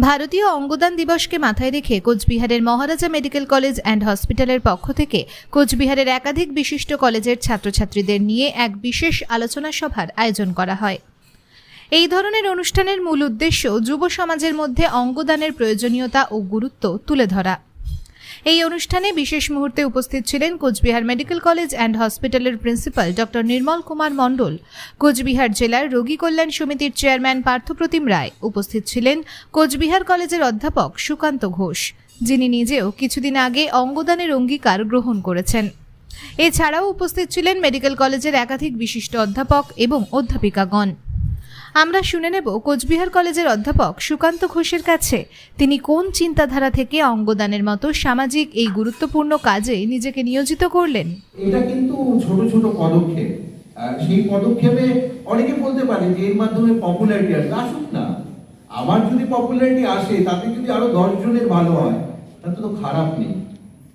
ভারতীয় অঙ্গদান দিবসকে মাথায় রেখে কোচবিহারের মহারাজা মেডিকেল কলেজ অ্যান্ড হসপিটালের পক্ষ থেকে কোচবিহারের একাধিক বিশিষ্ট কলেজের ছাত্রছাত্রীদের নিয়ে এক বিশেষ আলোচনা সভার আয়োজন করা হয়। এই ধরনের অনুষ্ঠানের মূল উদ্দেশ্য যুব সমাজের মধ্যে অঙ্গদানের প্রয়োজনীয়তা ও গুরুত্ব তুলে ধরা। এই অনুষ্ঠানে বিশেষ মুহূর্তে উপস্থিত ছিলেন কোচবিহার মেডিকেল কলেজ অ্যান্ড হসপিটালের প্রিন্সিপাল ডক্টর নির্মল কুমার মণ্ডল। কোচবিহার জেলার রোগী কল্যাণ সমিতির চেয়ারম্যান পার্থপ্রতিম রায় উপস্থিত ছিলেন কোচবিহার কলেজের অধ্যাপক সুকান্ত ঘোষ, যিনি নিজেও কিছুদিন আগে অঙ্গদানের অঙ্গীকার গ্রহণ করেছেন। এছাড়াও উপস্থিত ছিলেন মেডিকেল কলেজের একাধিক বিশিষ্ট অধ্যাপক এবং অধ্যাপিকাগণ। আমরা শুনে নেব কোচবিহার কলেজের অধ্যাপক সুকান্ত ঘোষের কাছে তিনি কোন চিন্তাধারা থেকে অঙ্গদানের মতো সামাজিক এই গুরুত্বপূর্ণ কাজে নিজেকে নিয়োজিত করলেন? এটা কিন্তু ছোট ছোট পদক্ষেপ। সেই পদক্ষেপে অনেকে বলতে পারে যে এর মাধ্যমে পপুলারিটি আসবে। আসুক না। আমার যদি পপুলারিটি আসে, তাতে যদি আরও দশ জনের ভালো হয়, তাতে তো খারাপ নেই।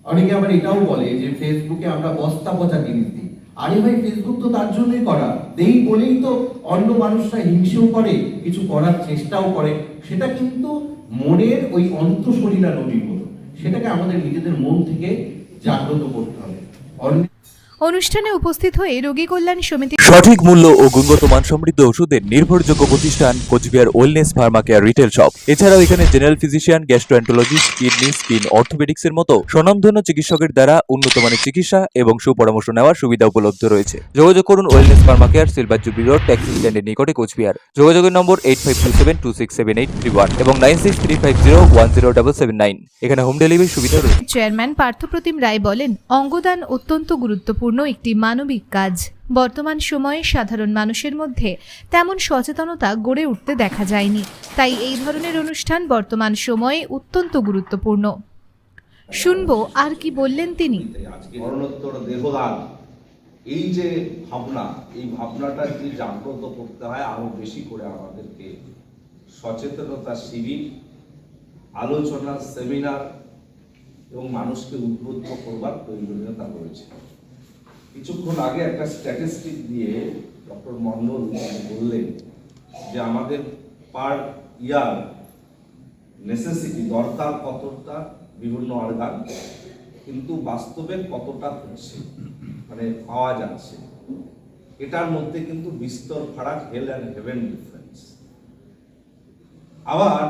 অনেকে আবার এটাও বলে যে, ফেসবুকে আমরা বস্তা পচা জিনিস দিই। আরে ভাই ফেসবুক তো তার জন্যই করা। দেই বলেই তো অন্য মানুষরা হিংসেও করে, কিছু করার চেষ্টাও করে। সেটা কিন্তু মনের ওই অন্তঃশরীরা নদীর মতো। সেটাকে আমাদের নিজেদের মন থেকে জাগ্রত করতে হবে। অন্য অনুষ্ঠানে উপস্থিত হয়ে রোগী কল্যাণ সমিতি সঠিক মূল্য ও গুণগত মান সমৃদ্ধ ওষুধের নির্ভরযোগ্য প্রতিষ্ঠান Coochbehar wellness pharma care retail shop. এছাড়াও এখানে general physician gastroenterologist kidney skin orthopedics এর মতো স্বনামধন্য চিকিৎসকের দ্বারা উন্নত মানের চিকিৎসা এবং সুপরামর্শ নেওয়ার সুবিধা উপলব্ধ রয়েছে। যোগাযোগ করুন wellness pharma care silver jubilee road taxi স্ট্যান্ডের নিকটে কোচবিহার। যোগাযোগের number eight five two seven two six seven eight three one এবং nine six three five zero one zero double seven nine এখানে হোম ডেলিভারি সুবিধা রয়েছে। চেয়ারম্যান পার্থপ্রতিম রায় বলেন অঙ্গদান অত্যন্ত গুরুত্বপূর্ণ। একটি মানবিক কাজ। বর্তমান সময়ে সাধারণ মানুষের মধ্যে তেমন সচেতনতা গড়ে উঠতে দেখা যায়নি। তাই এই ধরনের অনুষ্ঠান বর্তমান সময়ে অত্যন্ত গুরুত্বপূর্ণ। শুনব আর কি বললেন তিনি। এই যে ভাবনা, এই ভাবনাটা যদি জাগ্রত করতে হয় আরও বেশি করে আমাদেরকে। সচেতনতা শিবির, আলোচনা, সেমিনার এবং মানুষকে উদ্বুদ্ধ করবার প্রয়োজনীয়তা রয়েছে। কিছুক্ষণ আগে একটা স্ট্যাটিস্টিক দিয়ে ডক্টর মন্ডল বললেন যে আমাদের পার ইয়ার নেসেসিটি দরকার কতটা বিভিন্ন অর্গান কিন্তু বাস্তবে কতটা হচ্ছে মানে পাওয়া যাচ্ছে। এটার মধ্যে কিন্তু বিস্তর ফারাক হেল অ্যান্ড হেভেন ডিফারেন্স আবার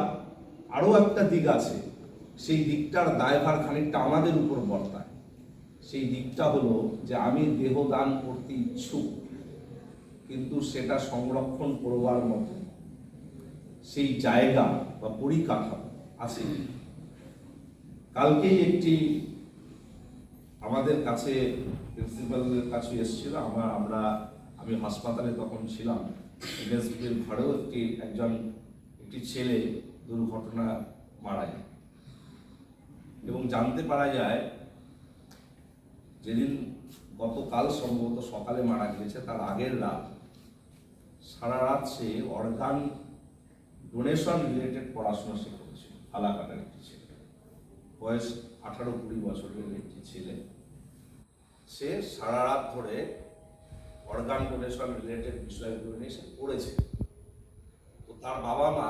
আরও একটা দিক আছে, সেই দিকটার দায়ভার খানিকটা আমাদের উপর বর্তায়। সেই দিকটা হলো যে আমি দেহ দান করতে ইচ্ছুক, কিন্তু সেটা সংরক্ষণ করবার মতো সেই জায়গা বা পরিকাঠামো আছে। কালকেই একটি আমাদের কাছে প্রিন্সিপালের কাছে এসেছিল, আমরা আমরা, আমি হাসপাতালে তখন ছিলাম। এনএসবির ঘরেও একটি, একজন, একটি ছেলে দুর্ঘটনা মারা যায় এবং জানতে পারা যায় যেদিন গতকাল সম্ভবত সকালে মারা গিয়েছে, তার আগের রাত সারা রাত সে অর্গান ডোনেশন রিলেটেড পড়াশোনা সে করেছে ফালাকাটার একটি ছেলে। বয়স আঠারো কুড়ি বছরের একটি ছেলে। সে সারা রাত ধরে অর্গান ডোনেশন রিলেটেড বিষয়গুলো নিয়ে সে পড়েছে। তো তার বাবা মা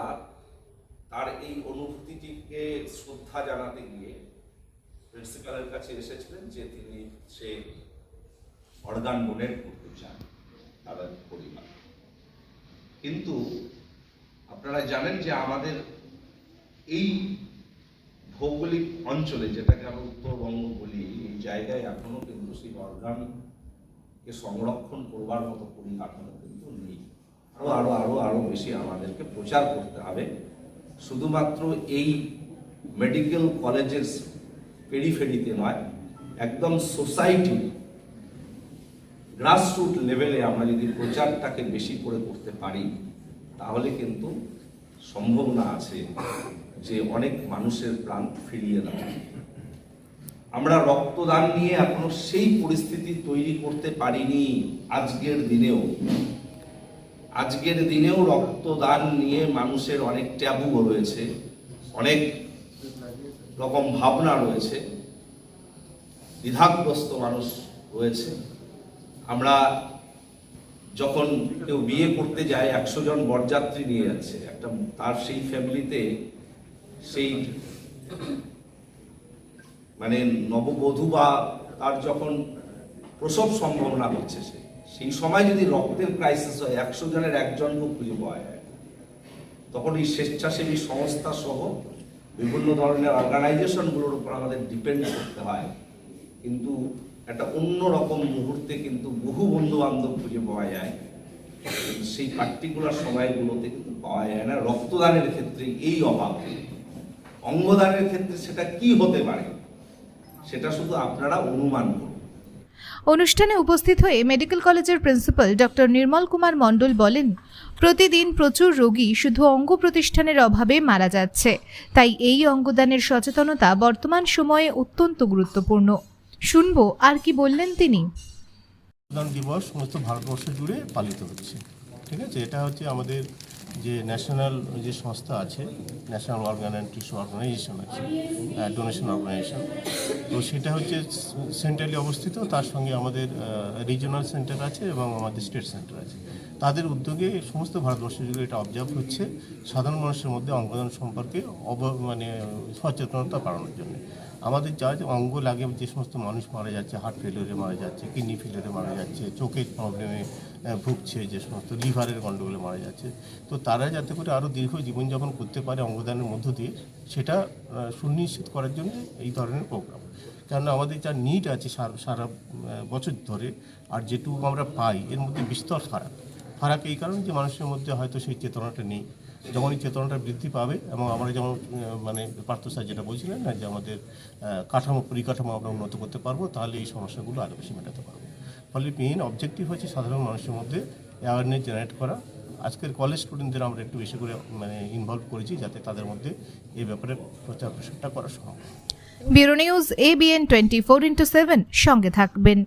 তার এই অনুভূতিটিকে শ্রদ্ধা জানাতে গিয়ে প্রিন্সিপালের কাছে এসেছিলেন যে তিনি সে অর্গান ডোনেট করতে চান তাদের পরিবার। কিন্তু আপনারা জানেন যে আমাদের এই ভৌগোলিক অঞ্চলে, যেটাকে আমরা উত্তরবঙ্গ বলি, এই জায়গায় এখনও কিন্তু সেই অর্গানকে সংরক্ষণ করবার মতো পরিকাঠামো কিন্তু নেই। আরও আরও আরও আরও বেশি আমাদেরকে প্রচার করতে হবে। শুধুমাত্র এই মেডিকেল কলেজের পেরিফেরিতে নয় একদম সোসাইটি গ্রাসরুট লেভেলে আমরা যদি প্রচারটাকে বেশি করে করতে পারি, তাহলে কিন্তু সম্ভাবনা আছে যে অনেক মানুষের প্রাণ ফিরিয়ে দেওয়া। আমরা রক্তদান নিয়ে এখনও সেই পরিস্থিতি তৈরি করতে পারিনি আজকের দিনেও। আজকের দিনেও রক্তদান নিয়ে মানুষের অনেক ট্যাবু রয়েছে, অনেক রকম ভাবনা রয়েছে, দ্বিধাগ্রস্ত মানুষ রয়েছে। আমরা যখন কেউ বিয়ে করতে যায়, একশো জন বরযাত্রী নিয়ে যাচ্ছে, একটা তার সেই ফ্যামিলিতে সেই মানে নববধূ বা তার যখন প্রসব সম্ভাবনা হচ্ছে, সে সেই সময় যদি রক্তের ক্রাইসিস হয়, একশো জনের একজনকেও খুঁজে পাওয়া যায়। তখন এই স্বেচ্ছাসেবী সংস্থা সহ বিভিন্ন ধরনের অর্গানাইজেশনগুলোর উপর আমাদের ডিপেন্ড করতে হয়। কিন্তু একটা অন্য রকম মুহূর্তে কিন্তু বহু বন্ধু বান্ধব খুঁজে পাওয়া যায়। সেই পার্টিকুলার সময়গুলোতে কিন্তু পাওয়া যায় না। রক্তদানের ক্ষেত্রে এই অভাব। অঙ্গদানের ক্ষেত্রে সেটা কি হতে পারে? সেটা শুধু আপনারা অনুমান করুন। অনুষ্ঠানে উপস্থিত হয়ে মেডিকেল কলেজের প্রিন্সিপাল ডক্টর নির্মল কুমার মণ্ডল বলেন প্রতিদিন প্রচুর রোগী শুধু অঙ্গ প্রতিষ্ঠানের অভাবে মারা যাচ্ছে। তাই এই অঙ্গদানের সচেতনতা বর্তমান সময়ে অত্যন্ত গুরুত্বপূর্ণ। শুনব আর কি বললেন তিনি। দিবস সমস্ত ভারতবর্ষ জুড়ে পালিত হচ্ছে। ঠিক আছে? এটা হচ্ছে আমাদের যে ন্যাশনাল যে সংস্থা আছে national organ and tissue organisation আছে ডোনেশন অর্গানাইজেশন তো সেটা হচ্ছে সেন্ট্রালি অবস্থিত, তার সঙ্গে আমাদের রিজিওনাল সেন্টার আছে এবং আমাদের স্টেট সেন্টার আছে। তাদের উদ্যোগে সমস্ত ভারতবর্ষ জুড়ে এটা অবজার্ভ হচ্ছে, সাধারণ মানুষের মধ্যে অঙ্গদান সম্পর্কে অব মানে সচেতনতা বাড়ানোর জন্য। আমাদের যে অঙ্গ লাগে, যে সমস্ত মানুষ মারা যাচ্ছে হার্ট ফেলিওরে মারা যাচ্ছে কিডনি ফেলিওরে মারা যাচ্ছে, চোখের প্রবলেমে ভুগছে যে সমস্ত লিভারের গণ্ডগোলে মারা যাচ্ছে। তো তারা যাতে করে আরও দীর্ঘ জীবনযাপন করতে পারে অঙ্গদানের মধ্য দিয়ে, সেটা সুনিশ্চিত করার জন্য এই ধরনের প্রোগ্রাম কেননা আমাদের যা নিড আছে সারা সারা বছর ধরে, আর যেটুকু আমরা পাই, এর মধ্যে বিস্তর ফারাক। ফারাক এই কারণে যে মানুষের মধ্যে হয়তো সেই চেতনাটা নেই। যখন এই চেতনাটা বৃদ্ধি পাবে, এবং আমরা যেমন মানে পার্থ স্যার যেটা বলছিলেন না, যে আমাদের কাঠামো, পরিকাঠামো আমরা উন্নত করতে পারব, তাহলে এই সমস্যাগুলো আরও বেশি মেটাতে পারব। ফলে মেইন অবজেক্টিভ হচ্ছে সাধারণ মানুষের মধ্যে অ্যাওয়ারনেস জেনারেট করা। আজকের কলেজ স্টুডেন্টদের আমরা একটু বেশি করে মানে ইনভলভ করেছি যাতে তাদের মধ্যে এই ব্যাপারে প্রচার প্রসারটা করা সম্ভব। Bureau news ABN twenty four into seven সঙ্গে থাকবেন।